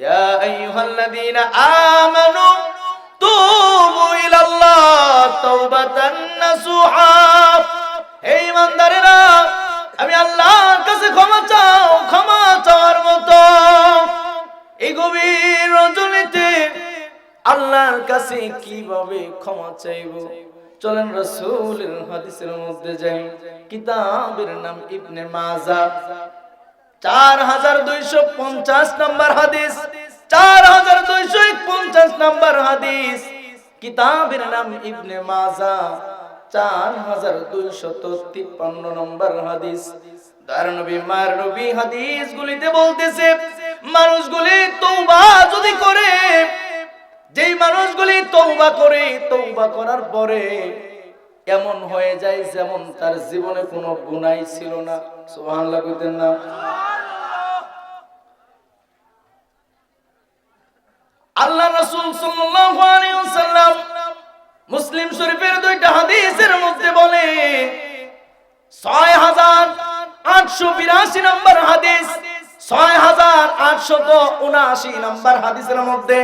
ইয়া আইয়ুহাল্লাযীনা আমানু তুবু ইলাল্লাহ তাওবাতান নাসুহা হে ইমানদারেরা আমি আল্লাহর কাছে ক্ষমা চাও, ক্ষমা চাওয়ার মতো। এই গভীর রজনীতে আল্লাহর কাছে কীভাবে ক্ষমা চাইব? চলেন রসুলের হাদিসের মধ্যে যাই। কিতাবের নাম ইবনে মাজা। চার হাজার দুইশো পঞ্চাশ নম্বর হাদিস, চার হাজার দুইশো পঞ্চাশ নম্বর হাদিস। কিতাবের নাম ইবনে মাজা, চার হাজার দুইশত তিপ্পান্ন নম্বর হাদিস। হাদিস গুলিতে বলতেছে, মানুষগুলি তৌবা যদি করে, যেই মানুষগুলি তৌবা করে তৌবা করার পরে এমন হয়ে যায় যেমন তার জীবনে কোনো গুনাই ছিল না। সুবহানাল্লাহ কইতেন না। আল্লাহ রাসূল সাল্লাল্লাহু আলাইহি ওয়াসাল্লাম মুসলিম শরীফের দুইটা হাদিসের মধ্যে বলে 6882 নম্বর হাদিস 6879 নম্বর হাদিসের মধ্যে,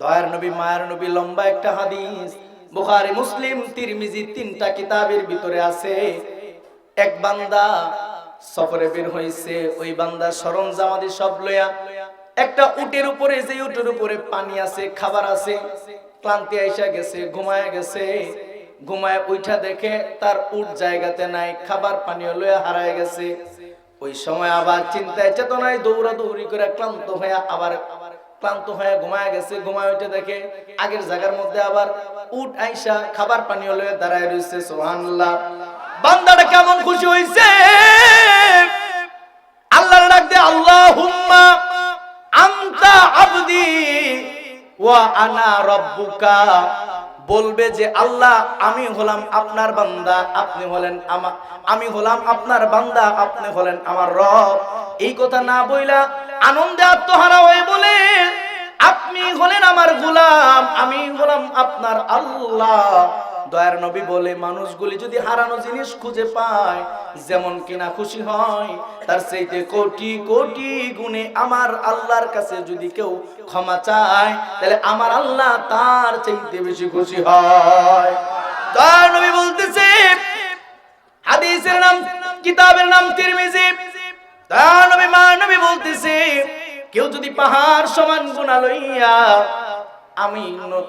দয়ার নবী, মায়ের নবী, লম্বা একটা হাদিস, বুখারী, মুসলিম, তিরমিজি তিনটা কিতাবের ভিতরে আছে, এক বান্দা সফরে বের হইছে ওই বান্দা সরঞ্জামাদি সব লইয়া একটা উটের উপরে, যে উটের উপরে পানি আছে, খাবার আছে, ক্লান্তি আইসা গেছে, ঘুমায় গেছে, ঘুমায় উঠা দেখে তার উট জায়গাতে নাই, খাবার পানীয় লইয়া হারায় গেছে। ওই সময় আবার চিন্তায়, চেতনায় দৌড়া দৌড়ি করে ক্লান্ত হয়ে আবার ক্লান্ত হয়ে ঘুমায় গেছে, ঘুমায় উঠে দেখে আগের জায়গার মধ্যে আবার উট আইসা খাবার পানীয় লইয়া দাঁড়ায় রয়েছে সুবহানাল্লাহ। বান্দাটা কেমন খুশি হইছে? দে আল্লাহুম্মা আনতা আবদি ওয়া আনা রব্বুকা। বলবে যে, আল্লাহ, আমি হলাম আপনার বান্দা, আপনি হলেন আমার আমি হলাম আপনার বান্দা, আপনি হলেন আমার রব। এই কথা না বইলা আনন্দে আত্মহারা হয়ে বলে, আপনি হলেন আমার গোলাম, আমি হলাম আপনার আল্লাহ। দয়ার নবী বলে, মানুষগুলি যদি হারানো জিনিস খুঁজে পায়, যেমন কিনা খুশি হয়, তার সেইতে কোটি কোটি গুণে আমার আল্লাহর কাছে যদি কেউ ক্ষমা চায়, তাহলে আমার আল্লাহ তার চাইতে বেশি খুশি হয়। দয়ার নবী বলতেছে, হাদিসের নাম, কিতাবের নাম তিরমিজি। দয়ার নবী মা নবী বলতেছে, কেউ যদি পাহাড় সমান গুণা লইয়া আমি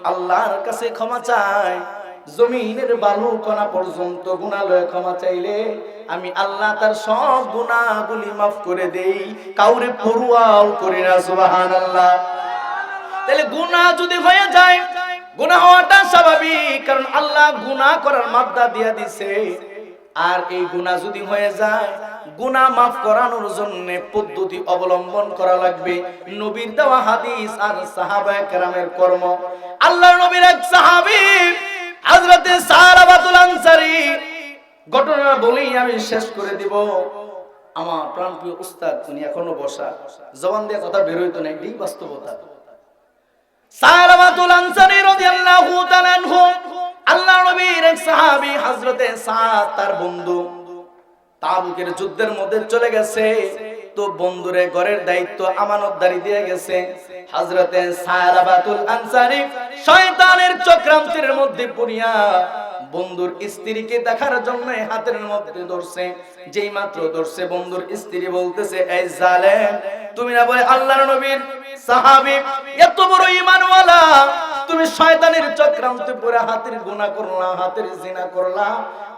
আল্লাহর কাছে ক্ষমা চাই জমিনের বালু কণা পর্যন্ত গুণালয়ে ক্ষমা চাইলে আমি আল্লাহ তার সব গুণাগুলি মাফ করে দেই, কাউরে পড়ুয়াও করি না সুবাহান আল্লাহ তাহলে গুনাহ যদি হয়ে যায় গুনাহ হওয়াটা স্বাভাবিক, কারণ আল্লাহ গুনাহ করার মাদ্দা দিয়া দিছে। আর এই গুনাহ যদি হয়ে যায় গুনাহ মাফ করানোর জন্য পদ্ধতি অবলম্বন করা লাগবে। নবীর দেওয়া হাদিস আর সাহাবায়ে কেরামের কর্ম। আল্লাহর নবীর এক সাহাবী সারাবাতুল ঘটনা বলেই আমি শেষ করে দিব। আমার প্রাণপ্রিয় উস্তাদ, উনি এখনও বসা। জবান দিয়ে কথা বের হইতো না, এটাই বাস্তবতা। সারাবাতুল রাদিয়াল্লাহু তাআলা আনহু আল্লাহর নবীর এক সাহাবী হযরতে সাদ, তার বন্ধু, তাবুকের যুদ্ধের মধ্যে চলে গেছে। তো বন্ধুরে ঘরের দায়িত্ব আমানতদারি দিয়ে গেছে। হযরতে সারাবাতুল আনসারী শয়তানের চক্রান্তের মধ্যে পড়িয়া বন্ধুর স্ত্রীকে দেখার জন্য হাতের মধ্যে ধরছে, যেই মাত্র ধরছে বন্ধুর স্ত্রী বলতেছে, এই জালেম, তুমি না বলে আল্লাহর নবীর সাহাবী, এত বড় ঈমানওয়ালা তুমি শয়তানের চক্রান্তে পড়ে হাতের গুনাহ করলা, হাতের জিনা করলা,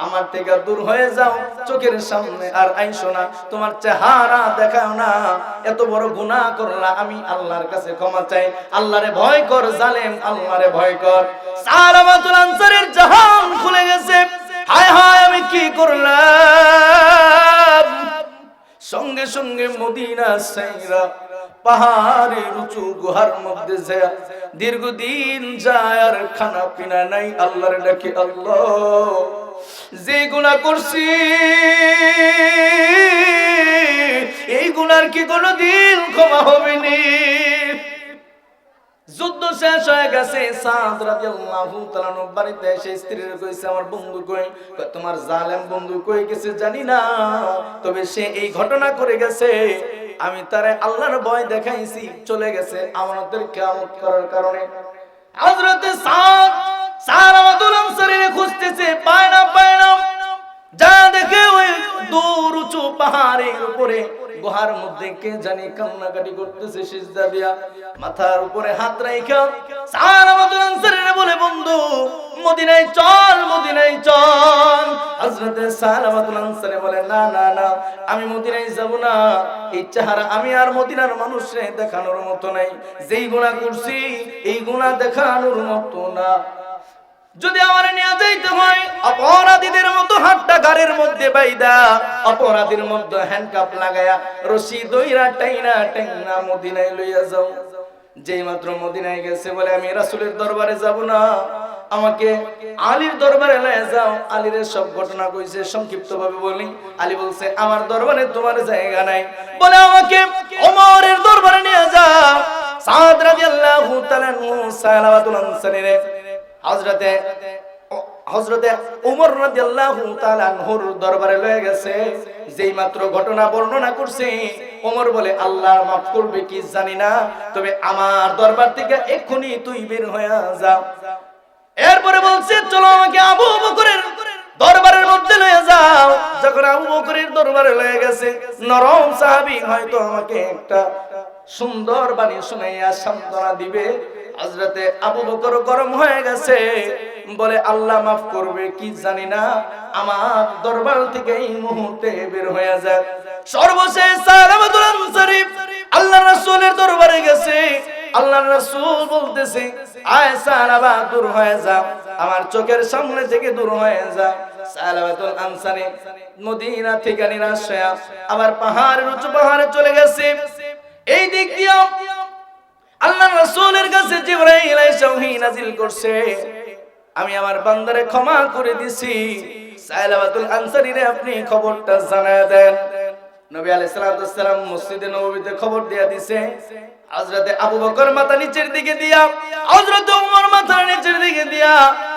আমার থেকে দূর হয়ে যাও, চোখের সামনে। আর আইসো না তোমার চেহারা দেখাও না, এত বড় গুনাহ করলা, আমি আল্লাহর কাছে ক্ষমা চাই। আল্লাহরে ভয় কর, জালেম, আল্লাহরে ভয় কর। সারামাতুল আনসারের জাহান খুলে গেছে। হায় হায়, আমি কি করলাম? সঙ্গে সঙ্গে মদিনা সাইরা পাহাড়ের উঁচু গুহার মধ্যে যায় দীর্ঘদিন যায় আর খানা পিনা নাই, আল্লাহর ডাকে আল্লাহ, যে গুণা করছি, এই গুনার কি কোনো দিন ক্ষমা হবে নি যুদ্ধ শেষ হয়ে গেছে, সাদ রাদিয়াল্লাহু তাআলা বাড়িতে এসে স্ত্রীর কইছে, আমার বন্ধু কই? তোমার জালেম বন্ধু কই গেছে জানি না, তবে সে এই ঘটনা করে গেছে আমি তারে আল্লাহর ভয় দেখাইছি, চলে গেছে আমাদের কেমন করার কারণে। হযরতে সাদ সালামাতুল আনসারীরে খুঁজতেছে, পায় না পায় না। যা দেখে ওই দূর উঁচু পাহাড়ের উপরে, গুহার মধ্যে কে জানি কান্নাকাটি করতেছে, সিজদা দিয়া। মাথার উপরে হাত রাইখা সালামাতুল আনসারীরে বলে, বন্ধু, মদিনায় চল, মদিনায় দেখানোর মতো নাই। যেই গুনাহ করছি, এই দেখানোর মতো না। যদি আমার যাইতে হয়, অপরাধীদের মতো হাতটা গাড়ির মধ্যে বাইদা, অপরাধীর মধ্যে হ্যান্ডকাপ লাগায়া, রশি দইরা টাইনা টাইনা মদিনায় লইয়া যাও। যেই মাত্র মদিনায় গেছে বলে, আমি রাসুলের দরবারে যাব না। আমাকে আলীর দরবারে লয়ে যাও। আলীর সব ঘটনা কইছে সংক্ষিপ্ত ভাবে বলি। আলী বলছে, আমার দরবারে তোমার জায়গা নাই। বলে আমাকে, ওমরের দরবারে নিয়ে যাও। সাদ রাদিয়াল্লাহু তাআলা সালাওয়াতুল আনসারীরে হযরতে হযরতে ওমর রাদিয়াল্লাহু তাআলা আনহুর দরবারে লয়ে গেছে। যেই মাত্র ঘটনা বর্ণনা করছে, ওমর বলে, আল্লাহ মাফ করবে কি জানি না, তবে আমার দরবার থেকে এক্ষুনি তুই বের হয়ে যা। এরপরে বলছে, চলো আমাকে আবু বকরের দরবারের মধ্যে লয়ে যাও। যখন আবু বকরের দরবারে লয়ে গেছে, নরম সাহাবী হয়তো আমাকে একটা সুন্দর বাণী শুনাইয়া সান্ত্বনা দিবে। হযরতে আবু বকর গরম হয়ে গেছে, বলে, আল্লাহ মাফ করবে, কি জানি না, আমার দরবার থেকে এই মুহূর্তে বের হয়ে যায় সর্বশেষ সালামাতুল আনসারী আল্লাহ রাসূলের দরবারে গেছে। আল্লাহ রাসূল বলতেছে, আয় সালাবা দূর হয়ে যা। আমার চোখের সামনে থেকে দূর হয়ে যা। সালাবাতুল আনসারী মদিনা থেকে নিরাশ হয়ে আবার পাহাড়ের উঁচু পাহাড়ে চলে গেছে। এই দিক দিয়ে আল্লাহ রাসূলের কাছে জিবরাইল এসে ওহী নাজিল করছে। আমি আমার বান্দারে ক্ষমা করে দিছি। সাইলাবাতুল আনসারীরে আপনি খবরটা জানায় দেন। নবী আলাইহিস সালাম মসজিদে নববীতে খবর দিয়া দিছে হযরতে আবু বকর মাথা নিচের দিকে দিয়া, হযরতে মাথা নিচের দিকে দিয়া,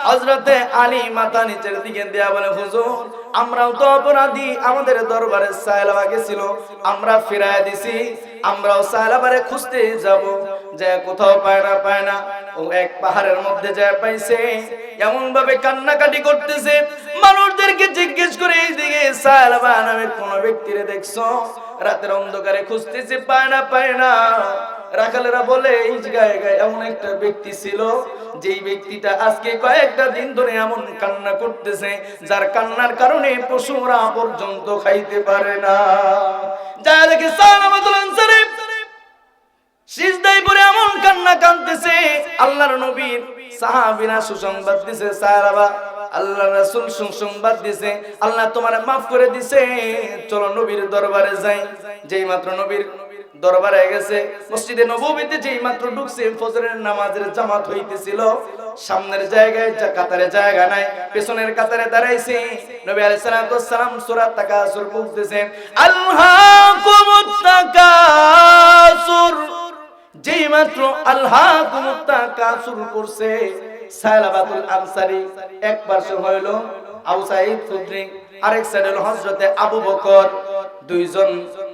হযরতে আলী মাথা নিচের দিকে দিয়া বলে, হুজুর, আমরাও তো অপরাধী, আমাদের দরবারে সাইলাবা গেছিল আমরা ফিরায় দিছি, আমরাও সাইলাবারে খুঁজতে যাব, যে কোথাও পায় না পায় না। ও এক পাহাড়ের মধ্যে যায় পাইছে এমন ভাবে কান্নাকাটি করতেছে, মানুষদেরকে জিজ্ঞেস করে, এইদিকে সাইলাবা নামে কোন ব্যক্তিরে দেখছ? রাতের অন্ধকারে খুঁজতেছে, পায় না পায় না। রাখালেরা বলে, এই জায়গায় এমন একটা ব্যক্তি ছিল, যেই ব্যক্তিটা আজকে কয়েকটা দিন ধরে এমন কান্না করতেছে, যার কান্নার কারণে পশুরা পর্যন্ত খাইতে পারে না। যা দেখে আল্লাহ তোমার মাফ করে দিছে। চলো নবীর দরবারে যাই। যেই মাত্র নবীর দরবারে গেছে। মসজিদে নববীতে যেই মাত্র ঢুকছে, ফজরের নামাজের জামাত হইতেছিল। সামনের জায়গায় কাতারে জায়গা নাই, পেছনের কাতারে নবী আলাইহিস সালাম সূরা তাকাসুর তাকাসুর যেই মাত্র আল্লাহ কুমুত্তা কাসুর করছে, সালাবাতুল আনসারি। এক পাশে হইল আবু সাইদ খুদরি, আরেক হযরতে আবু বকর। দুইজন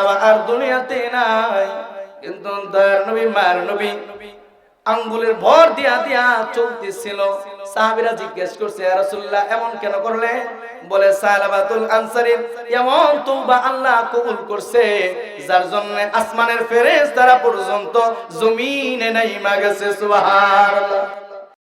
আবার আর দুনিয়াতে নাই। কিন্তু দয়ার নবী মার নবী আঙ্গুলের ভর দিয়া দিয়া চলতেছিল সাহাবীরা জিজ্ঞেস করছে রাসূলুল্লাহ, এমন কেন করলে? বলে, সালাবাতুল আনসারীর এমন তওবা আল্লাহ কবুল করছে, যার জন্য আসমানের ফেরেশতারা পর্যন্ত জমিনে নাইমা গেছে, সুবহানাল্লাহ।